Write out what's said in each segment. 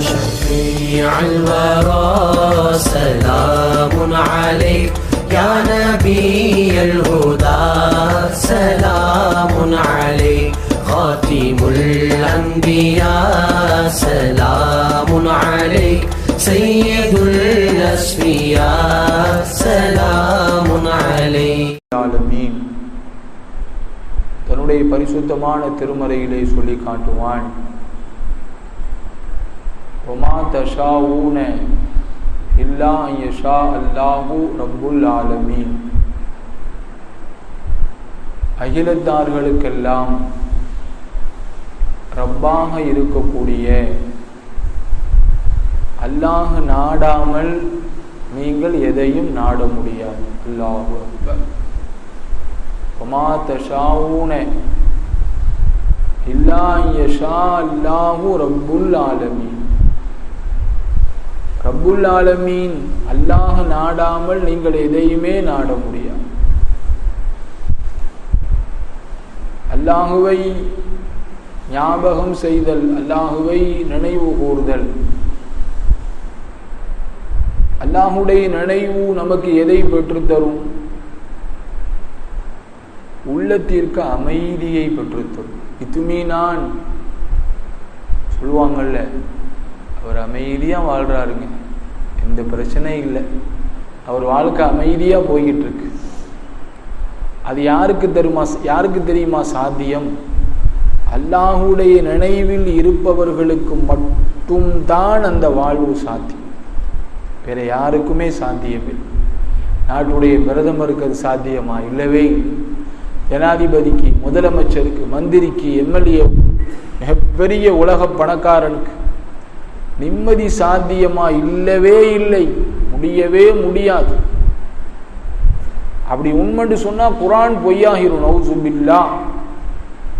شفيع الورى سلام عليك يا نبي الهدى سلام عليك خاتم الأنبياء سلام عليك سيد الأسفياء سلام عليك ஆலமீன் தன்னுடைய பரிசுத்தமான திருமறையிலே சொல்லி காட்டுவான் ஒமா தஷா ஊன இல்லா யஷா அல்லாஹு ரப்புல் ஆலமீன் அகிலத்தார்களுக்கெல்லாம் ரப்பாக இருக்கக்கூடிய அல்லாஹ் நாடாமல் நீங்கள் எதையும் நாட முடியாது அல்லாஹு அக்பர் ஒமா தஷாவுன இல்லா யஷா அல்லாஹு ரப்புல் ஆலமீன் ரப்புல் ஆலமீன் அல்லாஹ் நாடாமல் நீங்கள் எதையுமே நாட முடியாது. அல்லாஹுவை ஞாபகம் செய்தல் அல்லாஹுவை நினைவு கூறுதல் அல்லாஹுடைய நினைவு நமக்கு எதை பெற்றுத்தரும்? உள்ளத்திற்கு அமைதியை பெற்றுத்தரும். இத்துமீனான் சொல்லுவாங்கல்ல அவர் அமைதியாக வாழ்கிறாருங்க எந்த பிரச்சனையும் இல்லை. அவர் வாழ்க்கை அமைதியாக போய்கிட்டு இருக்கு அது யாருக்கு தெரியுமா? யாருக்கு தெரியுமா சாத்தியம்? அல்லாஹுடைய நினைவில் இருப்பவர்களுக்கு மட்டும்தான் அந்த வாழ்வு சாத்தியம். வேற யாருக்குமே சாத்தியமில்லை நாட்டுடைய பிரதமருக்கு அது சாத்தியமா? இல்லவே ஜனாதிபதிக்கு முதலமைச்சருக்கு மந்திரிக்கு எம்எல்ஏ மிகப்பெரிய உலக பணக்காரனுக்கு நிம்மதி சாத்தியமா இல்லவே இல்லை. முடியவே முடியாது. அப்படி உண்மைன்னு சொன்னா குரான் பொய்யாகிரும். நவுசுபில்லா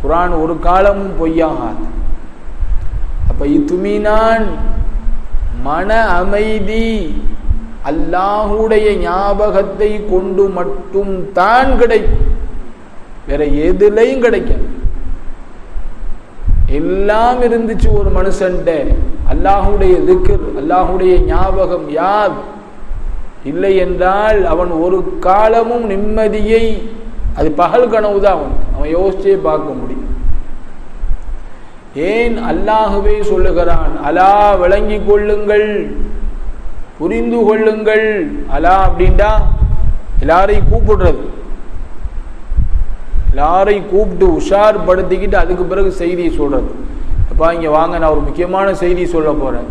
குரான் ஒரு காலமும் பொய்யாகாது. அப்ப இத்துமீனான் மன அமைதி அல்லாஹுடைய ஞாபகத்தை கொண்டு மட்டும் தான் கிடைக்கும். வேற எதுலையும் கிடைக்கும் எல்லாம் இருந்துச்சு ஒரு மனுஷன்ட்ட அல்லாஹுடைய திக்கர் அல்லாஹுடைய ஞாபகம் யார்? இல்லை என்றால் அவன் ஒரு காலமும் நிம்மதியை அது பகல் கனவு தான் அவன். அவன் யோசிச்சே பார்க்க முடியும். ஏன் அல்லாஹுவே சொல்லுகிறான்? அலா விளங்கி கொள்ளுங்கள் புரிந்து கொள்ளுங்கள். அலா அப்படின்டா எல்லாரையும் கூப்பிடுறது. எல்லாரையும் கூப்பிட்டு உஷார் படுத்திக்கிட்டு அதுக்கு பிறகு செய்தியை சொல்கிறது அப்பா இங்கே வாங்க நான் ஒரு முக்கியமான செய்தி சொல்ல போகிறேன்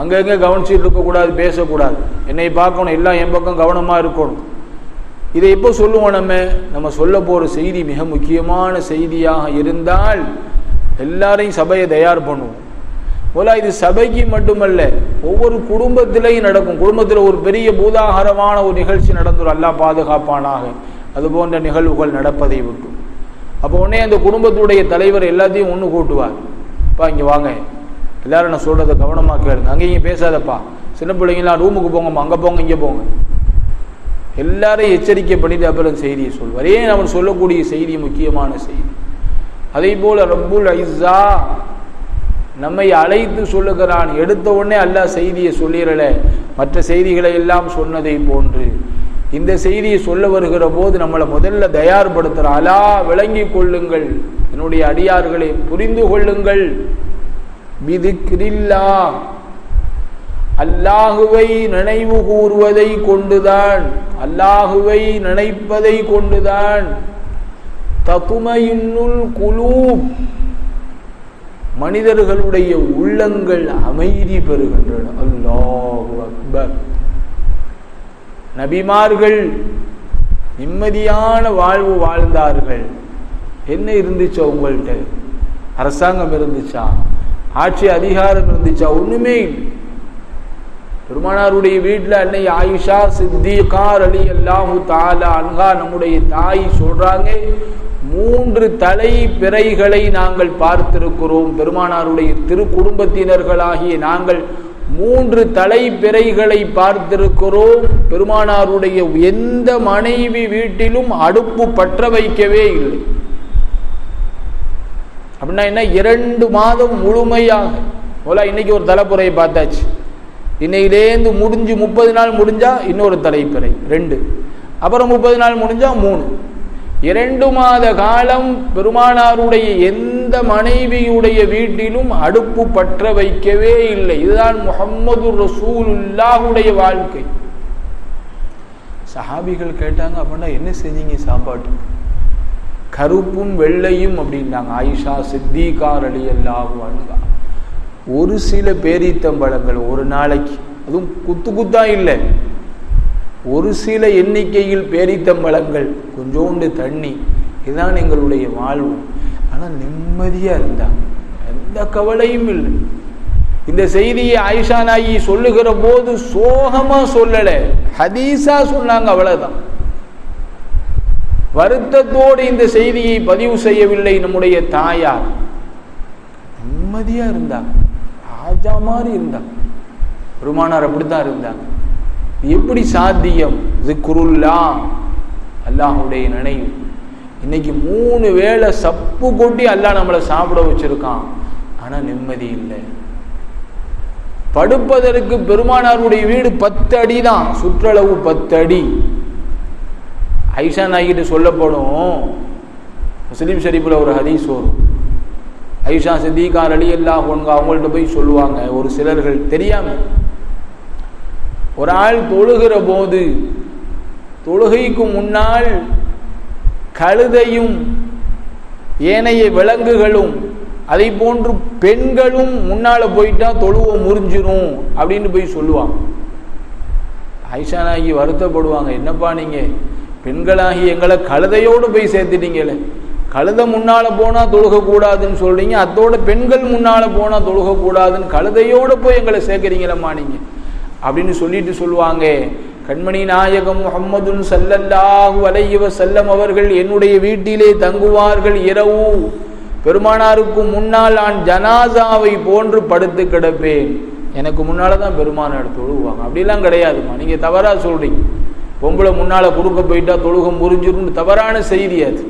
அங்கங்கே கவனிச்சுட்டு இருக்கக்கூடாது பேசக்கூடாது. என்னை பார்க்கணும் எல்லாம் என் பக்கம் கவனமாக இருக்கணும். இதை எப்போ சொல்லுவோம் நம்ம? நம்ம சொல்ல போகிற செய்தி மிக முக்கியமான செய்தியாக இருந்தால் எல்லாரையும் சபையை தயார் பண்ணுவோம். போல இது சபைக்கு மட்டுமல்ல ஒவ்வொரு குடும்பத்திலையும் நடக்கும். குடும்பத்தில் ஒரு பெரிய பூதாகரமான ஒரு நிகழ்ச்சி நடந்துடும் அல்லா பாதுகாப்பானாக. அது போன்ற நிகழ்வுகள் நடப்பதை விட்டு. அப்போ உடனே அந்த குடும்பத்துடைய தலைவர் எல்லாத்தையும் ஒன்று கூட்டுவார். அப்பா இங்கே வாங்க. எல்லாரும் நான் சொல்கிறத கவனமாக கேளுங்க. அங்கேயும் பேசாதப்பா. சின்ன பிள்ளைங்களாம் ரூமுக்கு போங்கம்மா அங்கே போங்க இங்கே போங்க. எல்லாரையும் எச்சரிக்கை பண்ணிட்டு அப்புறம் செய்தியை சொல்வார் ஏன் அவன் சொல்லக்கூடிய செய்தி முக்கியமான செய்தி. அதே போல் ரப்புல் ஐஸா நம்மை அழைத்து சொல்லுகிறான். எடுத்த உடனே அல்லாஹ் செய்தியை சொல்லிடல. மற்ற செய்திகளை எல்லாம் சொன்னதை போன்று. இந்த செய்தியை சொல்ல வருகிற போது நம்மளை முதல்ல தயார்படுத்துகிற அலா விளங்கி கொள்ளுங்கள். என்னுடைய அடியார்களை புரிந்து கொள்ளுங்கள். பிதுக்கிரில்லா அல்லாஹுவை நினைவு கூறுவதை கொண்டுதான். அல்லாஹுவை நினைப்பதை கொண்டுதான். தகுமையின்னுள் குழு மனிதர்களுடைய உள்ளங்கள் அமைதி பெறுகின்றன. அல்லாஹு அக்பர். நபிமார்கள் நிம்மதியான வாழ்வு வாழ்ந்தார்கள். என்ன இருந்துச்சா உங்கள்கிட்ட அரசாங்கம் இருந்துச்சா? ஆட்சி அதிகாரம் இருந்துச்சா? ஒண்ணுமே பெருமானாருடைய வீட்டில் அன்னை ஆயிஷா சித்திகார் அலி அல்லாஹு தாலா அன்ஹா நம்முடைய தாய் சொல்றாங்க மூன்று தலை பிறைகளை நாங்கள் பார்த்திருக்கிறோம். பெருமானாருடைய திரு குடும்பத்தினர்களாகிய நாங்கள் மூன்று தலை பிறைகளை பார்த்திருக்கிறோம். பெருமானாருடைய எந்த மனைவி வீட்டிலும் அடுப்பு பற்ற வைக்கவே இல்லை. அப்படின்னா என்ன? இரண்டு மாதம் முழுமையாக. போல இன்னைக்கு ஒரு தலைப்புறையை பார்த்தாச்சு. இன்னையிலேருந்து முடிஞ்சு முப்பது நாள் முடிஞ்சா இன்னொரு தலைப்புறை ரெண்டு. அப்புறம் முப்பது நாள் முடிஞ்சா மூணு. இரண்டு மாத காலம் பெருமானாருடைய எந்த மனைவியுடைய வீட்டிலும் அடுப்பு பற்ற வைக்கவே இல்லை. இதுதான் முகம்மது ரசூலுல்லாஹுடைய வாழ்க்கை. சஹாபிகள் கேட்டாங்க அப்படின்னா என்ன செஞ்சீங்க சாப்பாட்டு கருப்பும் வெள்ளையும் அப்படின்னாங்க. ஆயிஷா சித்திகார் அலி அல்லாஹ் ஒரு சில பேரீத்தம்பழங்கள் ஒரு நாளைக்கு. அதுவும் குத்து குத்தா இல்லை. ஒரு சில எண்ணிக்கையில் பேரித்தம்பழங்கள் கொஞ்சோண்டு தண்ணி இதுதான் எங்களுடைய வாழ்வு. ஆனால் நிம்மதியா இருந்தாங்க எந்த கவலையும் இல்லை. இந்த செய்தியை ஆயிஷா நாயி சொல்லுகிற போது சோகமா சொல்லலை. ஹதீஸா சொன்னாங்க அவ்வளவுதான். வருத்தத்தோடு இந்த செய்தியை பதிவு செய்யவில்லை நம்முடைய தாயார். நிம்மதியா இருந்தாங்க ராஜா மாதிரி இருந்தாங்க பெருமானார் அப்படித்தான் இருந்தாங்க. எப்படி சாத்தியம்? குருல்லா அல்லாஹுடைய நினைவு. இன்னைக்கு மூணு வேளை சப்பு கொட்டி அல்லாஹ் நம்மளை சாப்பிட வச்சிருக்கான். ஆனா நிம்மதி இல்லை. படுப்பதற்கு பெருமானாருடைய வீடு பத்து அடி தான். சுற்றளவு பத்து அடி. ஐஷா நாய்கிட்ட சொல்லப்படும். முஸ்லீம் ஷரீஃபில் ஒரு ஹதீஸ் வரும். ஐஷா சித்திகார் அலி அல்லாஹ் ஒன்க அவங்கள்ட்ட போய் சொல்லுவாங்க. ஒரு சிலர்கள் தெரியாம. ஒரு ஆள் தொழுகிற போது தொழுகைக்கு முன்னால் கழுதையும் ஏனைய விலங்குகளும் அதை போன்று பெண்களும் முன்னால் போயிட்டா தொழுவ முறிஞ்சிரும் அப்படின்னு போய் சொல்லுவாங்க. ஆயிஷா நாயகி வருத்தப்படுவாங்க என்னப்பா நீங்கள் பெண்களாகி எங்களை கழுதையோடு போய் சேர்த்துட்டீங்களே. கழுதை முன்னால் போனால் தொழுகக்கூடாதுன்னு சொல்கிறீங்க அதோட பெண்கள் முன்னால் போனால் தொழுகக்கூடாதுன்னு கழுதையோடு போய் எங்களை சேர்க்குறீங்களம்மா நீங்கள் அப்படின்னு சொல்லிட்டு சொல்லுவாங்க. கண்மணி நாயகம் முகம்மதுன் சல்லல்லாஹு அலைஹி செல்லம் அவர்கள் என்னுடைய வீட்டிலே தங்குவார்கள் இரவு. பெருமானாருக்கு முன்னால் நான் ஜனாசாவை போன்று படுத்து கிடப்பேன். எனக்கு முன்னால் தான் பெருமானார் தொழுவாங்க அப்படிலாம் கிடையாதுமா நீங்கள் தவறாக சொல்கிறீங்க பொம்பளை முன்னால் குறுக்க போயிட்டா தொழுகம் முறிஞ்சிரும்னு தவறான செய்தி அது.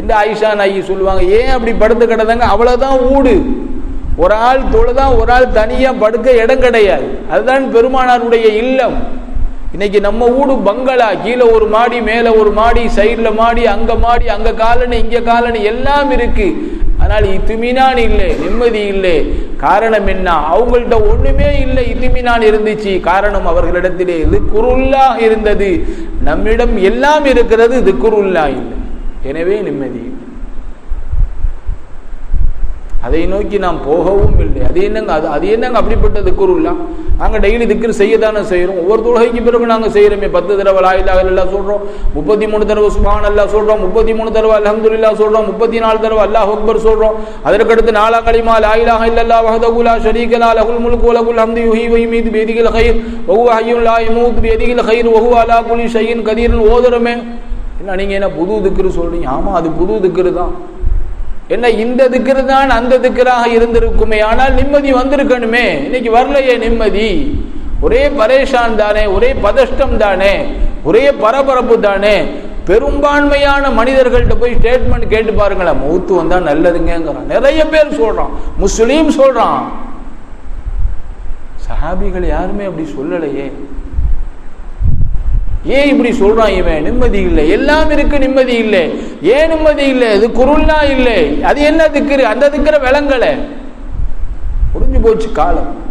எந்த ஆயிஷா நாயி சொல்லுவாங்க ஏன் அப்படி படுத்து கிடந்தாங்க? அவ்வளோதான் ஊடு. ஒரு ஆள் தொழுதான் ஒரு ஆள் தனியா படுக்க இடம் கிடையாது. அதுதான் பெருமானாருடைய இல்லம். இன்னைக்கு நம்ம ஊடு பங்களா. கீழே ஒரு மாடி மேல ஒரு மாடி சைடில் மாடி அங்க மாடி அங்க காலனி இங்க காலனி எல்லாம் இருக்கு. ஆனால் இத்துமினான் இல்லை நிம்மதி இல்லை. காரணம் என்ன? அவங்கள்ட்ட ஒண்ணுமே இல்லை இத்துமினான் இருந்துச்சு. காரணம் அவர்களிடத்திலே இது குருல்லா இருந்தது. நம்மிடம் எல்லாம் இருக்கிறது இது குருல்லா இல்லை. எனவே நிம்மதி இல்லை. அதை நோக்கி நாம் போகவும் இல்லை. அது என்னங்க அது அது என்னங்க அப்படிப்பட்ட திக்குருலாம் நாங்கள் டெய்லி திக்ரு தானே செய்கிறோம் ஒவ்வொரு தொழுகைக்கு பிறகு நாங்கள் செய்கிறோமே பத்து தடவை லாயிலாக எல்லாம் சொல்கிறோம் முப்பத்தி மூணு தடவை சுபான் அல்லா சொல்கிறோம் முப்பத்தி மூணு தடவை அலமதுல்லா சொல்கிறோம் முப்பத்தி நாலு தடவை அல்லாஹ் அக்பர் சொல்கிறோம் அதற்கடுத்து நாலா களிமா லாயிலாக இல்லல்லா வஹதகுலா ஷரீகலா லகுல் முல்கு வலகுல் ஹம்து யுஹி வை மீது பேதிகள் ஹைர் வஹு ஹய்யுன் லா யமூத். பேதிகள் ஹைர் வஹு அலா குலி ஷையின். கதீரன் ஓதுறமே. இல்லை நீங்கள் என்ன புது திக்ரு சொல்கிறீங்க ஆமாம் அது புது திக்ரு தான். என்ன இந்த திக்கிற தான் அந்த திக்கராக இருந்திருக்குமே ஆனால் நிம்மதி வந்திருக்கணுமே. இன்னைக்கு வரலையே நிம்மதி. ஒரே பரேஷான் தானே ஒரே பதஷ்டம் தானே ஒரே பரபரப்பு தானே. பெரும்பான்மையான மனிதர்கள்ட்ட போய் ஸ்டேட்மெண்ட் கேட்டு பாருங்களேன். மூத்து வந்தா நல்லதுங்கிறான் நிறைய பேர் சொல்றான். முஸ்லீம் சொல்றான். சஹாபிகள் யாருமே அப்படி சொல்லலையே. ஏன் இப்படி சொல்றான் இவன்? நிம்மதி இல்லை. எல்லாம் இருக்கு நிம்மதி இல்லை. ஏன் நிம்மதி இல்லை? இது குருள்னா இல்லை. அது என்ன திக்குரு? அந்த திக்கிற விலங்கலை. முடிஞ்சு போச்சு காலம்.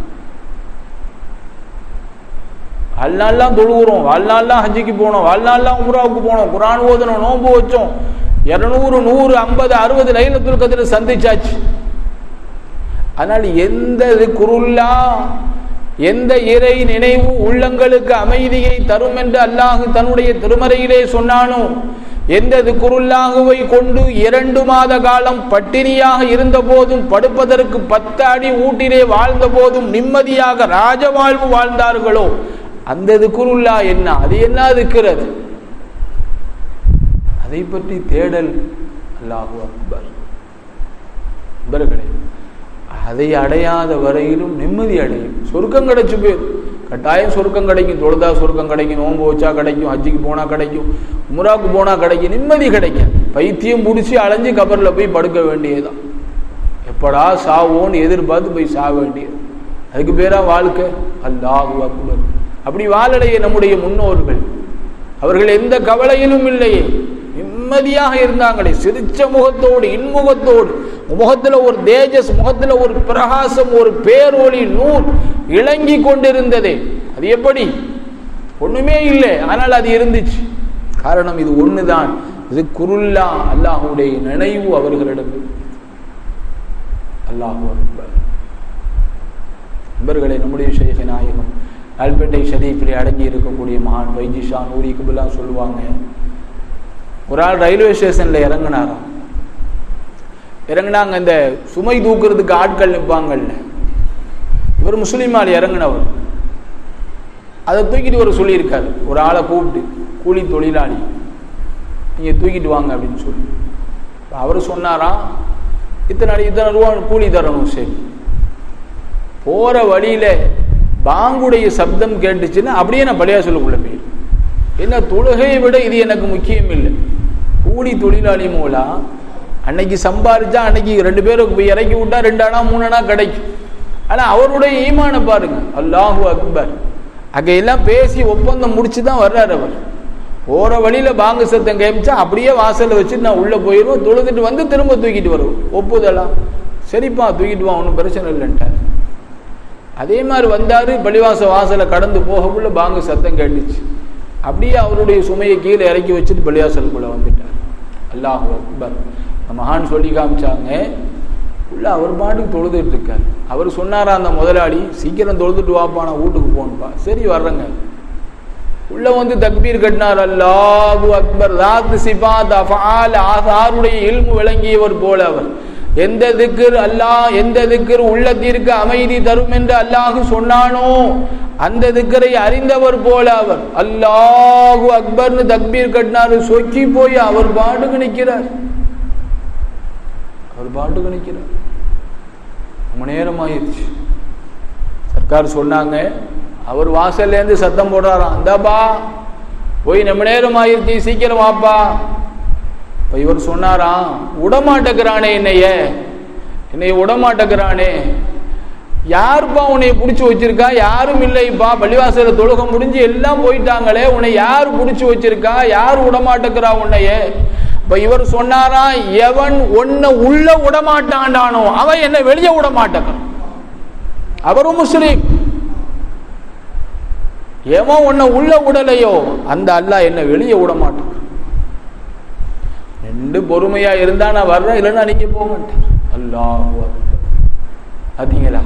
வாழ்நாள்லாம் தொழுகிறோம். வாழ்நாள்லாம் ஹஜ்ஜிக்கு போனோம். வாழ்நாள்லாம் உம்ராவுக்கு போனோம். குரான் ஓதணும் நோன்பு வச்சோம். இருநூறு நூறு ஐம்பது அறுபது லைலத்துல் கதிர சந்திச்சாச்சு. அதனால் எந்த குருல்லா எந்த இறை நினைவு உள்ளங்களுக்கு அமைதியை தரும் என்று அல்லாஹ் தன்னுடைய திருமறையிலே சொன்னானோ எந்த குருல்லாகுவை கொண்டு இரண்டு மாத காலம் பட்டினியாக இருந்த போதும் படுப்பதற்கு பத்து அடி ஊட்டிலே வாழ்ந்த போதும் நிம்மதியாக ராஜவாழ்வு வாழ்ந்தார்களோ அந்த குருல்லா என்ன? அது என்ன இருக்கிறது? அதை பற்றி தேடல் அல்லாஹு அக்பர். அக்பர்களே அதை அடையாத வரையிலும் நிம்மதி அடையும். சொர்க்கம் கிடைச்சு போயிடும் கட்டாயம் சொர்க்கம் கிடைக்கும். தொழுதா சொர்க்கம் கிடைக்கும். நோன்பு வச்சா கிடைக்கும். அஜிக்கு போனா கிடைக்கும். உம்ராவுக்கு போனா கிடைக்கும். நிம்மதி கிடைக்கும் பைத்தியம் பிடிச்சி அலைஞ்சு கபரில் போய் படுக்க வேண்டியதுதான். எப்படா சாவோன்னு எதிர்பார்த்து போய் சாக வேண்டியது. அதுக்கு பேரா வாழ்க்கை. அல்லாஹு அக்பர். அப்படி வாழடைய நம்முடைய முன்னோர்கள். அவர்கள் எந்த கவலையிலும் இல்லையே. நிம்மதியாக இருந்தாங்களே. சிரிச்ச முகத்தோடு இன்முகத்தோடு. முகத்தில் ஒரு தேஜஸ் முகத்தில் ஒரு பிரகாசம் ஒரு பேரொளி நூல் இழங்கி கொண்டிருந்ததே. அது எப்படி? ஒண்ணுமே இல்லை. ஆனால் அது இருந்துச்சு. காரணம் இது ஒண்ணுதான். இது குருல்லா அல்லாஹுடைய நினைவு அவர்களிடம். அல்லாஹு அக்பர். நண்பர்களே நம்முடைய ஷேக நாயகம் நல்பேட்டை ஷரீஃபில் அடங்கி இருக்கக்கூடிய மகான் வைஜிஷா நூரி குபுலாம் சொல்லுவாங்க ஒரு ஆள் ரயில்வே ஸ்டேஷன்ல இறங்கினாராம் இறங்கினாங்க இந்த சுமை தூக்குறதுக்கு ஆட்கள் நிற்பாங்கல்ல இவர் முஸ்லீமால் இறங்கினவர். அதை தூக்கிட்டு ஒரு சொல்லியிருக்காரு. ஒரு ஆளை கூப்பிட்டு கூலி தொழிலாளி நீங்க தூக்கிட்டு வாங்க அப்படின்னு சொல்லி. அவர் சொன்னாராம் இத்தனை இத்தனை ரூபா கூலி தரணும் சரி. போற வழியில பாங்குடைய சப்தம் கேட்டுச்சுன்னா அப்படியே நான் பள்ளியாசலுக்குள்ள போயிடும் என்ன தொழுகையை விட இது எனக்கு முக்கியம் இல்லை. கூலி தொழிலாளி மூலம் அன்னைக்கு சம்பாரிச்சா அன்னைக்கு ரெண்டு பேருக்கு போய் இறக்கி விட்டா ரெண்டு அணா மூணு அணா கிடைக்கும். ஆனால் அவருடைய ஈமான பாருங்க. அல்லாஹு அக்பர். அங்கெல்லாம் பேசி ஒப்பந்தம் முடிச்சு தான் வர்றார் அவர். ஓர வழியில் பாங்கு சத்தம் கேமிச்சா அப்படியே வாசலில் வச்சு நான் உள்ளே போயிடுவோம் தொழுதுட்டு வந்து திரும்ப தூக்கிட்டு வருவோம் ஒப்புதலாம் சரிப்பா தூக்கிட்டு வா ஒன்றும் பிரச்சனை இல்லைன்ட்டார். அதே மாதிரி வந்தார் பள்ளிவாச வாசலை கடந்து போகக்குள்ள பாங்கு சத்தம் கேட்டுச்சு. அப்படியே அவருடைய சுமையை கீழே இறக்கி வச்சுட்டு பள்ளிவாசலுக்குள்ளே வந்துட்டார். அல்லாஹ் அக்பர். மகான் சொல்லி காமிச்சாங்க உள்ள அவர் பாட்டுக்கு தொழுதுட்டு இருக்கார் அவர் சொன்னாரா அந்த முதலாளி சீக்கிரம் தொழுதுட்டு வாப்பா நான் வீட்டுக்கு போகணுப்பா சரி வர்றேங்க. உள்ள வந்து தக்பீர் கட்டினார் அல்லாஹு அக்பர் தாத்து சிபாத் அஃபால் ஆசாருடைய இல்மு விளங்கியவர் போல அவர். எந்த திக்கர் அல்லாஹ் எந்த திக்கர் உள்ளத்திற்கு அமைதி தரும் என்று அல்லாஹ் சொன்னானோ அந்த திக்கரை அறிந்தவர் போல அவர். அல்லாஹு அக்பர்னு தக்பீர் கட்டினாரு சொக்கி போய் அவர் பாட்டுக்கு நிற்கிறார். அவர் பாட்டுக்கு நிற்கிறார். ரொம்ப நேரம் ஆயிடுச்சு சர்க்கார் சொன்னாங்க அவர் வாசல்ல இருந்து சத்தம் போடுறாராம் அந்தாப்பா போய் நம்ம நேரம் ஆயிடுச்சு சீக்கிரம் வாப்பா. இப்போ இவர் சொன்னாராம் விடமாட்டேங்கிறானே என்னைய. என்னைய விடமாட்டேங்கிறானே யாருப்பா உன்னை பிடிச்சி வச்சிருக்கா? யாரும் இல்லைப்பா. பள்ளிவாசல தொழுக முடிஞ்சு எல்லாம் போயிட்டாங்களே. உன்னை யார் பிடிச்சி வச்சிருக்கா? யார் விடமாட்டேங்கிறா உன்னைய? இப்போ இவர் சொன்னாரா எவன் உன்னை உள்ள விடமாட்டான்டானோ அவன் என்னை வெளியே விட அவரும் முஸ்லீம். எவன் உன்னை உள்ள விடலையோ அந்த அல்லாஹ் என்னை வெளியே விட மாட்டான் ரெண்டு பொறுமையா இருந்தா நான் வர்றேன் இல்லைன்னா நீங்க போக மாட்டேன் அல்லாஹ் பார்த்தீங்களா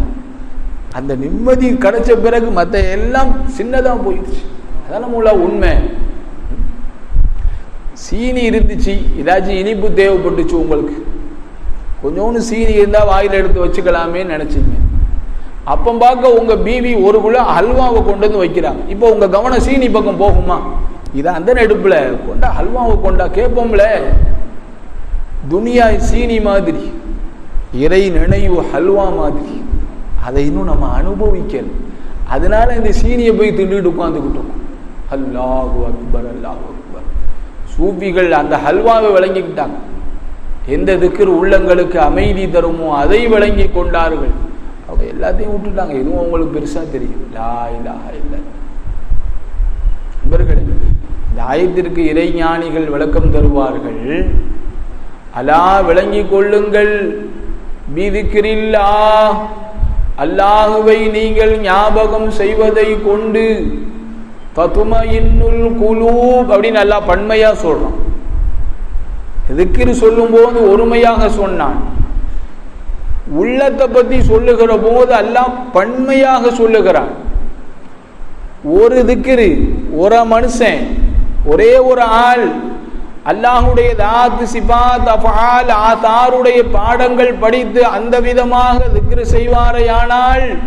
அந்த நிம்மதி கிடைச்ச பிறகு மற்ற எல்லாம் சின்னதாக போயிடுச்சு. அதான் நம்மள உண்மை. சீனி இருந்துச்சு ஏதாச்சும் இனிப்பு தேவைப்பட்டுச்சு உங்களுக்கு. கொஞ்சோண்டு சீனி இருந்தா வாயில எடுத்து வச்சுக்கலாமே நினைச்சீங்க. அப்போ பார்க்க உங்க பிவி ஒரு குழு ஹல்வாவை கொண்டு வந்து வைக்கிறாங்க. இப்போ உங்க கவனம் சீனி பக்கம் போகுமா? இதான் அந்த நெடுப்புல. கொண்டா ஹல்வாவை கொண்டா கேட்போம்ல. துனியா சீனி மாதிரி இறை நினைவு ஹல்வா மாதிரி. அதை இன்னும் நம்ம அனுபவிக்கல. அதனால இந்த சீனியை போய் தின்னுட்டு உட்காந்துக்கிட்டோம் அல்லாஹு அக்பர் அல்லாஹு அக்பர். சூபிகள் அந்த ஹல்வாவை விளங்கிக்கிட்டாங்க எந்த திக்கர் உள்ளங்களுக்கு அமைதி தருமோ அதை விளங்கி கொண்டார்கள். அவங்க எல்லாத்தையும் விட்டுட்டாங்க. எதுவும் அவங்களுக்கு பெருசா தெரியும். லா இல்லா இல்ல. நண்பர்களே இந்த ஆயத்திற்கு இறைஞானிகள் விளக்கம் தருவார்கள். அலா விளங்கிக் கொள்ளுங்கள். பீதிக்கிறில்லா அல்லாஹுவை நீங்கள் ஞாபகம் செய்வதை கொண்டு தத்துமையின்னுள் இன்னுல் குலூப் அப்படின்னு நல்லா பன்மையா சொல்றான். எதுக்கிரு சொல்லும் போது ஒருமையாக சொன்னான். உள்ளத்தை பத்தி சொல்லுகிற போது எல்லாம் பன்மையாக சொல்லுகிறான். ஒரு திக்கிரு ஒரு மனுஷன் ஒரே ஒரு ஆள் அல்லாஹுடைய தாத்து சிபாத் அஃபால் தாருடைய பாடங்கள் படித்து அந்த விதமாக திக்ரு செய்வாரையானால்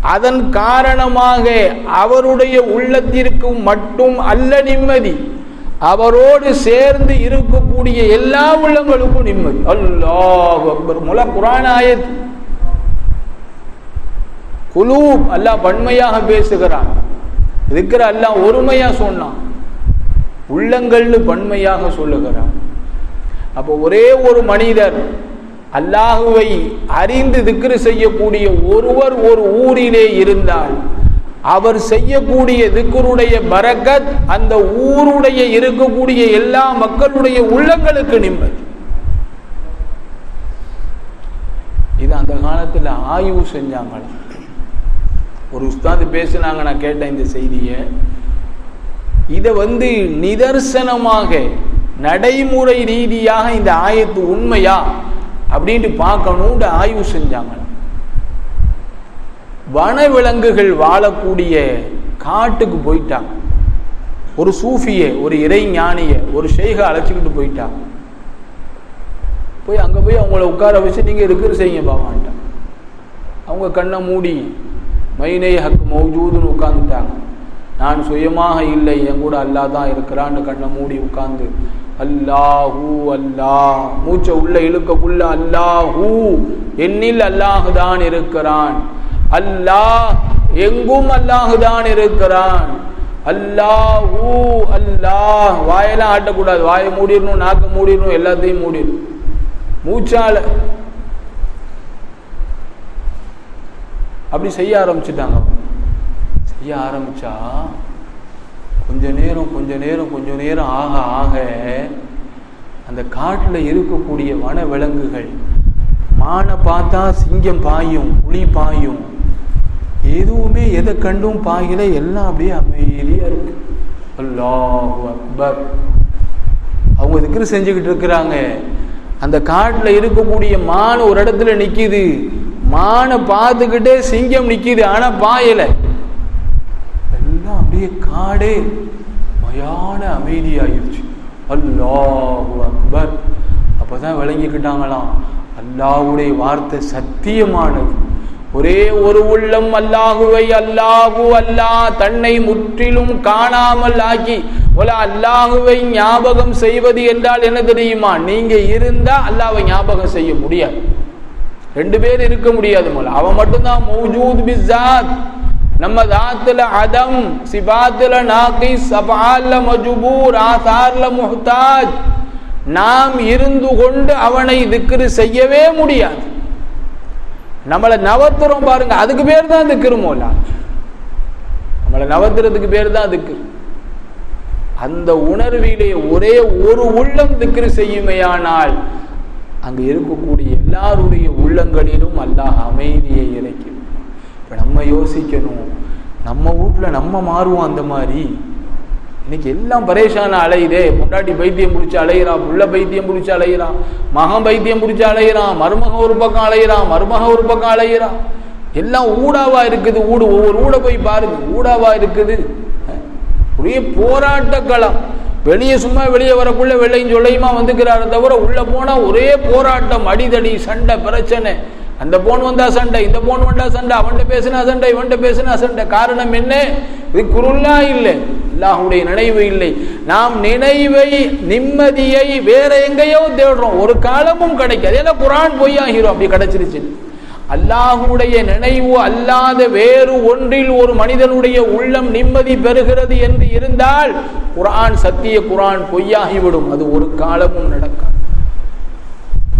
அதன் காரணமாக அவருடைய உள்ளத்திற்கு மட்டும் அல்ல நிம்மதி. அவரோடு சேர்ந்து இருக்கக்கூடிய எல்லா உள்ளங்களுக்கும் நிம்மதி. அல்லாஹ் அக்பர். முல குரான் ஆயத். குலூப். அல்லாஹ் பன்மையாக பேசுகிறான். இருக்கிற அல்லாஹ் ஒருமையா சொன்னான். உள்ளங்கள்னு பன்மையாக சொல்லுகிறார் அப்போ ஒரே ஒரு மனிதர் அல்லாஹுவை அறிந்து திக்ரு செய்யக்கூடிய ஒருவர் ஒரு ஊரிலே இருந்தால் அவர் செய்யக்கூடிய திக்குருடைய பரக்கத் அந்த ஊருடைய இருக்கக்கூடிய எல்லா மக்களுடைய உள்ளங்களுக்கு நிம்மதி. இது அந்த காலத்தில் ஆய்வு செஞ்சாங்களாம் ஒரு உஸ்தாது பேசுனாங்க நான் கேட்டேன் இந்த செய்தியை. இதை வந்து நிதர்சனமாக நடைமுறை ரீதியாக இந்த ஆயத்து உண்மையா அப்படின்ட்டு பார்க்கணும்னு ஆய்வு செஞ்சாங்க. வனவிலங்குகள் வாழக்கூடிய காட்டுக்கு போயிட்டாங்க. ஒரு சூஃபிய ஒரு இறை ஞானிய ஒரு ஷெய்க அழைச்சிக்கிட்டு போயிட்டாங்க போய் அங்கே போய் அவங்கள உட்கார வச்சு நீங்கள் இருக்கிற செய்யுங்க பாவான்ட்டான் அவங்க கண்ணை மூடி மைனை ஹக் மௌஜூதுன்னு உட்காந்துட்டாங்க நான் சுயமாக இல்லை என் கூட அல்லா தான் இருக்கிறான்னு கண்ணை மூடி உட்கார்ந்து அல்லாஹூ அல்லாஹ். மூச்சை உள்ள இழுக்கக்குள்ள அல்லாஹூ என்னில் அல்லாஹ் தான் இருக்கிறான். அல்லாஹ் எங்கும் அல்லாஹ் தான் இருக்கிறான். அல்லாஹூ அல்லாஹ். வாயெல்லாம் ஆட்டக்கூடாது. வாயை மூடிடணும் நாக்க மூடிடணும் எல்லாத்தையும் மூடிடணும் மூச்சால அப்படி செய்ய ஆரம்பிச்சுட்டாங்க. செய்ய ஆரம்பித்தா கொஞ்ச நேரம் கொஞ்ச நேரம் கொஞ்ச நேரம் ஆக ஆக அந்த காட்டில் இருக்கக்கூடிய வன விலங்குகள் மானை பார்த்தா சிங்கம் பாயும் புலி பாயும் எதுவுமே எதை கண்டும் பாயில எல்லாம் அப்படியே அமைதியாக இருக்கு. அல்லாஹு அக்பர். அவங்க திக்ரு செஞ்சுக்கிட்டு இருக்கிறாங்க. அந்த காட்டில் இருக்கக்கூடிய மான் ஒரு இடத்துல நிற்கிது மானை பார்த்துக்கிட்டே சிங்கம் நிற்கிது ஆனால் பாயலை. அப்படியே காடே மயான அமைதியாயிருச்சு. அல்லாஹு அக்பர். அப்பதான் விளங்கிக்கிட்டாங்களாம். அல்லாஹுடைய வார்த்தை சத்தியமானது. ஒரே ஒரு உள்ளம் அல்லாஹுவை அல்லாஹு அல்லாஹ் தன்னை முற்றிலும் காணாமல் ஆக்கி போல அல்லாஹுவை ஞாபகம் செய்வது என்றால் என்ன தெரியுமா? நீங்க இருந்தா அல்லாவை ஞாபகம் செய்ய முடியாது. ரெண்டு பேர் இருக்க முடியாது போல. அவன் மட்டும்தான் மௌஜூத் பிஸாத் நம்ம தாத்துல அதம் சிபாத்துல நாக்கி அபால்ல மஜுபூர் ஆசார்ல முஹ்தாஜ். நாம் இருந்து கொண்டு அவனை திக்ரு செய்யவே முடியாது. நம்மளை நவத்துறோம் பாருங்க அதுக்கு பேர் தான் திக்கிருமோல நம்மளை நவத்துறதுக்கு பேர் தான் திக்ரு. அந்த உணர்விலே ஒரே ஒரு உள்ளம் திக்ரு செய்யுமையானால் அங்கு இருக்கக்கூடிய எல்லாருடைய உள்ளங்களிலும் அல்லாஹ் அமைதியை இறைக்கும் இப்போ நம்ம யோசிக்கணும். நம்ம வீட்டில் நம்ம மாறுவோம் அந்த மாதிரி. இன்னைக்கு எல்லாம் பரேஷான அலையுதே. பொண்டாட்டி பைத்தியம் பிடிச்சி அலையிறான் புள்ள பைத்தியம் பிடிச்சி அலையிறான் மகன் பைத்தியம் பிடிச்சி அலையிறான் மருமகன் ஒரு பக்கம் அலையிறான் மருமகன் ஒரு பக்கம் அலையிறான் எல்லாம் ஊடாவா இருக்குது. ஊடு ஒவ்வொரு ஊட போய் பாருங்க. ஊடாவா இருக்குது. ஒரே போராட்ட களம். வெளியே சும்மா வெளியே வரக்குள்ள வெள்ளையும் சொல்லையுமா வந்துக்கிறாரு தவிர உள்ள போனா ஒரே போராட்டம் அடிதடி சண்டை பிரச்சனை. அந்த போன் வந்தா சண்டை இந்த போன் வந்தா சண்டை அவன்கிட்ட பேசினா சண்டை இவன்கிட்ட பேசினா சண்டை. காரணம் என்ன? இது குருல்லா இல்லை. அல்லாஹுடைய நினைவு இல்லை. நாம் நினைவை நிம்மதியை வேற எங்கேயோ தேடுறோம். ஒரு காலமும் கிடைக்காது. ஏன்னா குரான் பொய்யாகிறோம். அப்படி கிடைச்சிருச்சு. அல்லாஹுடைய நினைவு அல்லாத வேறு ஒன்றில் ஒரு மனிதனுடைய உள்ளம் நிம்மதி பெறுகிறது என்று இருந்தால் குரான் சத்திய குரான் பொய்யாகிவிடும். அது ஒரு காலமும் நடக்காது.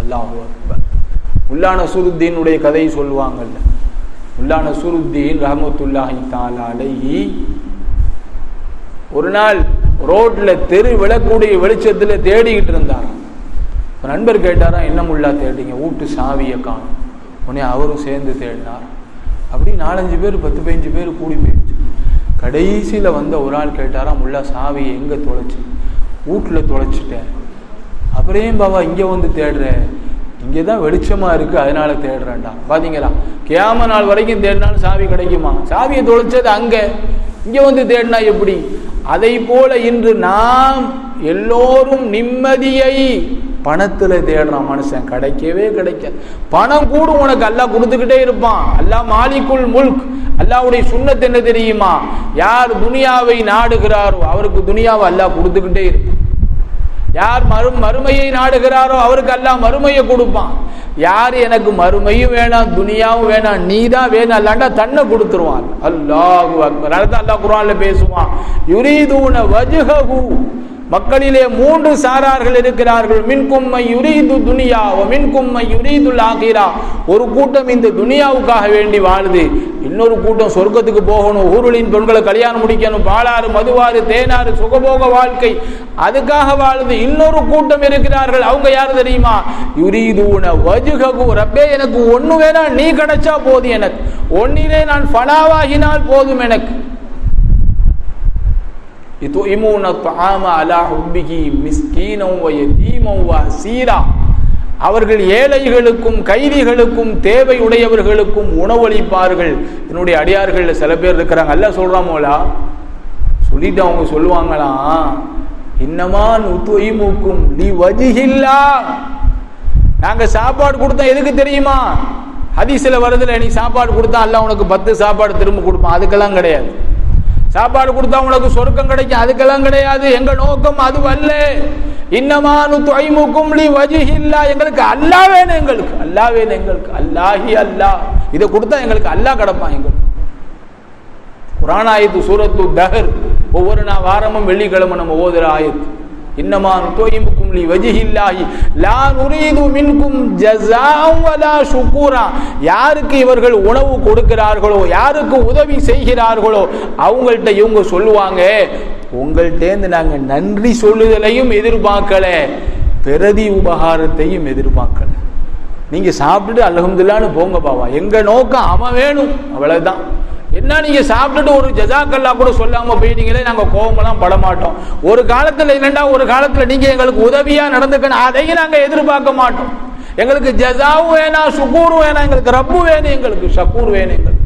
அல்லாஹு அக்பர். முல்லா நசூருத்தீனுடைய கதையை சொல்லுவாங்கல்ல. முல்லா நசூருத்தீன் ரஹமத்துல்லாஹி தாலாலி ஒரு நாள் ரோட்ல தெரு விளக்கூடிய வெளிச்சத்துல தேடிக்கிட்டு இருந்தார் ஒரு நண்பர் கேட்டாரா என்ன முல்லா தேடிங்க? வீட்டு சாவியை காணும். உடனே அவரும் சேர்ந்து தேடினார். அப்படி நாலஞ்சு பேர் பத்து பதினஞ்சு பேர் கூடி போயிடுச்சு. கடைசியில் வந்த ஒரு ஆள் கேட்டாரா முல்லா சாவியை எங்கே தொலைச்சி? வீட்டில் தொலைச்சிட்டேன். அப்புறம் ஏன் பாவா இங்கே வந்து தேடுற? இங்கே தான் வெளிச்சமாக இருக்குது அதனால் தேடுறேன்டா. பார்த்தீங்களா கேம நாள் வரைக்கும் தேடினாலும் சாவி கிடைக்குமா? சாவியை தொலைச்சது அங்கே. இங்கே வந்து தேடினா எப்படி? அதை போல இன்று நாம் எல்லோரும் நிம்மதியை பணத்தில் தேடுறான் மனுஷன். கிடைக்கவே கிடைக்க. பணம் கூட உனக்கு. அல்லா கொடுத்துக்கிட்டே இருப்பான். அல்லா மாலிக்குள் முல்க். அல்லாவுடைய சுண்ணத்து என்ன தெரியுமா? யார் துனியாவை நாடுகிறாரோ அவருக்கு துனியாவை அல்லா கொடுத்துக்கிட்டே இருப்பான். யார் மறு மறுமையை நாடுகிறாரோ அவருக்கு எல்லாம் மறுமையை கொடுப்பான். யார் எனக்கு மறுமையும் வேணாம் துனியாவும் வேணாம் நீ தான் வேணும் அல்லாண்டா தன்னை கொடுத்துருவான். அல்லாஹு அக்பர். அதான் அல்லாஹ் குரான்ல பேசுவான். யுரீதூன வஜ்ஹஹு. மக்களிலே மூன்று சாரார்கள் இருக்கிறார்கள். மின்கும்மை யுரீது துனியா மின்கும்மை யுரீதுல் ஆகிரா. ஒரு கூட்டம் இந்த துனியாவுக்காக வேண்டி வாழுது. இன்னொரு கூட்டம் சொர்க்கத்துக்கு போகணும். ஊருளின் பெண்களை கல்யாணம் முடிக்கணும். பாலாறு மதுவாறு தேனாறு சுகபோக வாழ்க்கை. அதுக்காக வாழுது. இன்னொரு கூட்டம் இருக்கிறார்கள். அவங்க யார் தெரியுமா? யுரீதூன வஜுககு ரப்பே எனக்கு ஒன்று வேணா நீ கிடைச்சா போதும் எனக்கு. ஒன்னிலே நான் ஃபலாவாகினால் போதும் எனக்கு. யுத்துஇமுன துஆம அலா ஹுப்பிஹி மிஸ்கீனம் வ யதீமம் வ அசீரா அவர்கள் ஏழைகளுக்கும் கைதிகளுக்கும் தேவை உடையவர்களுக்கும் உணவளிப்பார்கள். என்னுடைய அடியார்கள் சில பேர் இருக்கிறாங்க. அல்ல சொல்கிறாமோலா சொல்லிட்டு அவங்க சொல்லுவாங்களாம் இன்னமான் உத்துயிமுக்கும் நீ வஜிகில்லா நாங்கள் சாப்பாடு கொடுத்தா எதுக்கு தெரியுமா? ஹதீஸில் வருதுல நீ சாப்பாடு கொடுத்தா அல்ல உனக்கு பத்து சாப்பாடு திரும்ப கொடுப்பான். அதுக்கெல்லாம் கிடையாது. சாப்பாடு கொடுத்தா உனக்கு சொர்க்கம் கிடைக்கும் அதுக்கெல்லாம் கிடையாது. எங்க நோக்கம் அது வல்ல இன்னமானு தொய்முக்கும் லி வஜிஹில்லா. எங்களுக்கு அல்லா வேணும் எங்களுக்கு. அல்லா வேணும் எங்களுக்கு. அல்லாஹி அல்லாஹ். இதை கொடுத்தா எங்களுக்கு அல்லாஹ் கிடப்பான் எங்களுக்கு. குரான் ஆயத்து சூரத்து தஹர். ஒவ்வொரு நாள் வாரமும் வெள்ளிக்கிழமை நம்ம ஓதுற ஆயத்து. இன்னமான் தோயிமுக்கும் லி வஜிஹில்லாஹி லா நுரீது மின்கும் ஜஸாம் வலா ஷுக்கூரா யாருக்கு இவர்கள் உணவு கொடுக்கிறார்களோ யாருக்கு உதவி செய்கிறார்களோ அவங்கள்ட்ட இவங்க சொல்லுவாங்க உங்கள்கிட்டேருந்து நாங்கள் நன்றி சொல்லுதலையும் எதிர்பார்க்கல பிரதி உபகாரத்தையும் எதிர்பார்க்கல. நீங்கள் சாப்பிட்டுட்டு அலகம்துல்லான்னு போங்க பாவா. எங்கள் நோக்கம் அவன் வேணும் அவ்வளோதான் என்ன நீங்க சாப்பிட்டுட்டு ஒரு ஜஜாக்கல்லா கூட சொல்லாம போயிட்டீங்களே நாங்க கோபமெல்லாம் பட மாட்டோம் ஒரு காலத்துல இல்லைண்டா ஒரு காலத்துல நீங்க எங்களுக்கு உதவியா நடந்துக்கணும் அதையும் நாங்க எதிர்பார்க்க மாட்டோம். எங்களுக்கு ஜஜாவும் வேணாம் சுக்கூரும் வேணாம் எங்களுக்கு ரப்பு வேணும் எங்களுக்கு ஷக்கூர் வேணும் எங்களுக்கு.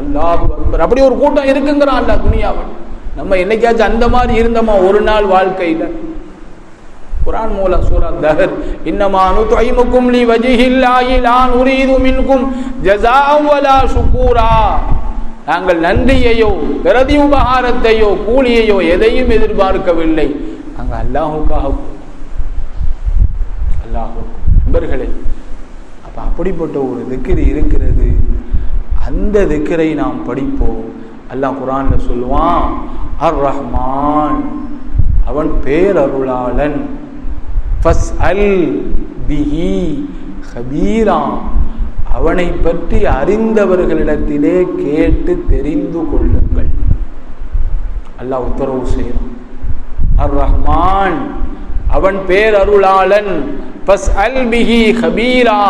அல்லாஹ் அப்படி ஒரு கூட்டம் இருக்குங்கிறான் அல்ல துணியாவன் நம்ம என்னைக்காச்சும் அந்த மாதிரி இருந்தோமா ஒரு நாள் வாழ்க்கையில? குரான் மூலம் சூரா தஹர் இன்னமா நுதைமுக்கும் லி வஜிஹில்லாஹி லா நுரீது மின்கும் ஜஸாஅம் வலா ஷுக்கூரா நாங்கள் நன்றியையோ பிரதி உபகாரத்தையோ கூலியையோ எதையும் எதிர்பார்க்கவில்லை. நாங்கள் அல்லாஹுக்காக அல்லாஹ் நண்பர்களே அப்ப அப்படிப்பட்ட ஒரு திக்கிரி இருக்கிறது. அந்த திக்கரை நாம் படிப்போம். அல்லாஹ் குரான்ல சொல்லுவான் அர் ரஹ்மான் அவன் பேரருளாளன். ஃபஸ் அல் பிஹி ஹபீரா அவனை பற்றி அறிந்தவர்களிடத்திலே கேட்டு தெரிந்து கொள்ளுங்கள். அல்லாஹ் உத்தரவு செய்யும் அர் ரஹ்மான் அவன் பேரருளாளன் பஸ் அல் ஹபீரா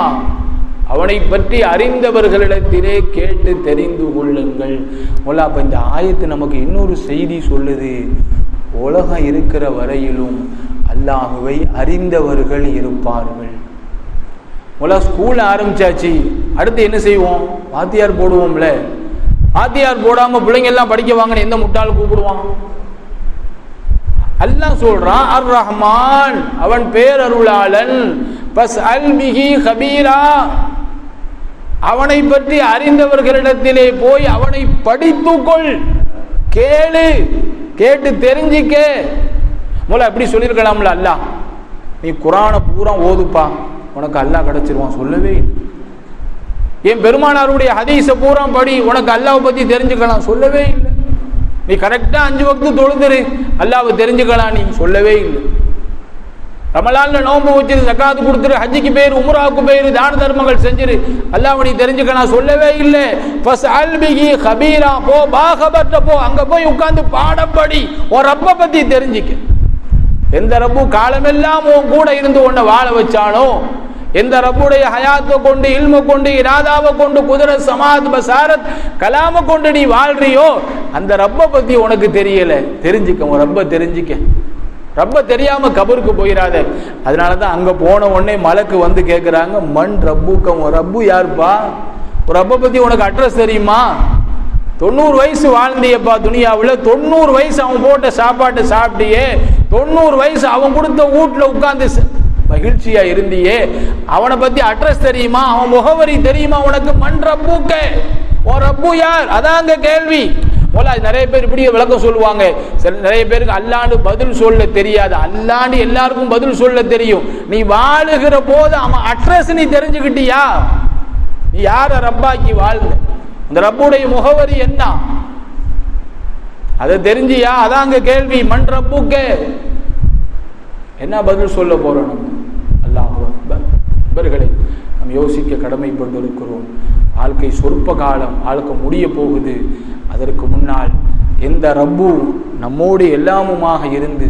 அவனை பற்றி அறிந்தவர்களிடத்திலே கேட்டு தெரிந்து கொள்ளுங்கள். மொல்லா அப்போ இந்த ஆயத்து நமக்கு இன்னொரு செய்தி சொல்லுது. உலகம் இருக்கிற வரையிலும் அல்லாஹுவை அறிந்தவர்கள் இருப்பார்கள். முதல்ல ஸ்கூல் ஆரம்பிச்சாச்சு. அடுத்து என்ன செய்வோம்? வாத்தியார் போடுவோம்ல. வாத்தியார் போடாமல் பிள்ளைங்க எல்லாம் படிக்க வாங்கன்னு எந்த முட்டாள் கூப்பிடுவான்? அல்லாஹ் சொல்றான் அர் ரஹ்மான் அவன் பேரருளாளன் பஸ் அல் பிஹி ஹபீரா அவனை பற்றி அறிந்தவர்களிடத்திலே போய் அவனை படித்துக்கொள். கேளு கேட்டு தெரிஞ்சிக்க. முதல்ல எப்படி சொல்லியிருக்கலாம்ல அல்லாஹ். நீ குரானை பூரா ஓதுப்பா. உனக்கு அல்லாஹ் கிடச்சிருவான் சொல்லவே இல்லை. என் பெருமானாருடைய ஹதீஸ பூரா படி உனக்கு அல்லாவை பற்றி தெரிஞ்சுக்கலாம் சொல்லவே இல்லை. நீ கரெக்டாக அஞ்சு வக்து தொழுதுரு அல்லாவை தெரிஞ்சுக்கலாம் நீ சொல்லவே இல்லை. ரமலான்ல நோம்பு வச்சிரு சக்காத்து கொடுத்துரு ஹஜ்ஜிக்கு பேர் உம்ராவுக்கு பேர் தான தர்மங்கள் செஞ்சிரு. அல்லாஹ் நீ தெரிஞ்சுக்கலாம் சொல்லவே இல்லை. ஃபஸ் அல்பிகி ஹபீரா போ பாகபட்ட போ அங்கே போய் உட்காந்து பாடம் படி. உன் ரப்ப பற்றி தெரிஞ்சுக்க. எந்த ரப்பு காலமெல்லாம் உன் கூட இருந்து உன்னை வாழ வச்சானோ எந்த ரப்புடைய ஹயாத்தை கொண்டு இல்ம கொண்டு இராதாவை கொண்டு குதிரை சமாத் பசாரத் கலாம கொண்டு நீ வாழ்றியோ அந்த ரப்ப பத்தி உனக்கு தெரியல. தெரிஞ்சுக்க உன் ரப்ப தெரிஞ்சுக்க. ரப்ப தெரியாம கபருக்கு போயிடாத அதனாலதான் அங்கே போன உடனே மலக்கு வந்து கேட்குறாங்க மண் ரப்புக்க ரப்பு யாருப்பா? ஒரு ரப்ப பத்தி உனக்கு அட்ரஸ் தெரியுமா? தொண்ணூறு வயசு வாழ்ந்தியப்பா துனியாவில் தொண்ணூறு வயசு அவன் போட்ட சாப்பாட்டை சாப்பிட்டியே தொண்ணூறு வயசு அவன் கொடுத்த வீட்டில் உட்காந்து மகிழ்ச்சியா இருந்தியே? அவனை பத்தி அட்ரஸ் தெரியுமா? அவன் முகவரி தெரியுமா? உனக்கு மண் பூக்க ஓ ரப்பு யார்? அதான் அங்க கேள்வி. போல நிறைய பேர் இப்படியே விளக்கம் சொல்லுவாங்க. சில நிறைய பேருக்கு அல்லாண்டு பதில் சொல்ல தெரியாது. அல்லாண்டு எல்லாருக்கும் பதில் சொல்ல தெரியும். நீ வாழுகிற போது அவன் அட்ரஸ் நீ தெரிஞ்சுக்கிட்டியா? நீ யார ரப்பாக்கி வாழ்ந்த? அந்த ரப்புடைய முகவரி என்ன? அதை தெரிஞ்சியா? அதான் அங்க கேள்வி. மண் ரப்புக்கு. என்ன பதில் சொல்ல போறோம் நம்ம? நண்பர்களை நாம் யோசிக்க கடமைப்பட்டிருக்கிறோம். வாழ்க்கை சொற்ப காலம் வாழ்க்கை முடிய போகுது. அதற்கு முன்னால் எந்த ரப்பு நம்மோடு எல்லாமுமாக இருந்து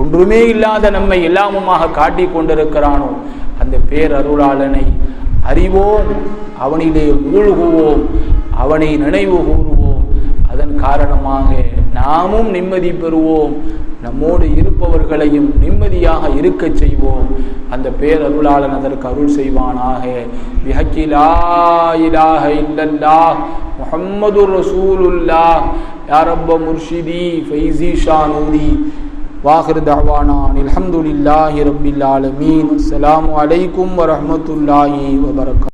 ஒன்றுமே இல்லாத நம்மை எல்லாமுமாக காட்டிக் கொண்டிருக்கிறானோ அந்த பேரருளாளனை அறிவோம் அவனிலே மூழ்குவோம் அவனை நினைவு கூறுவோம். அதன் காரணமாக நாமும் நிம்மதி பெறுவோம். நம்மோடு இருப்பவர்களையும் நிம்மதியாக இருக்கச் செய்வோம். அந்த பேரருளாளன் அதற்கு அருள் செய்வானாக. பிஹக்கி லா இலாஹ இல்லல்லாஹ் ரசூலுல்லாஹ் முர்ஷிதி ஃபைசி ஷானூரி வாஹிர் தவானான் அல்ஹம்துலில்லாஹி ரப்பில் ஆலமீன். அஸ்ஸலாமு அலைக்கும் வரமத்துல்லாஹி வபரகா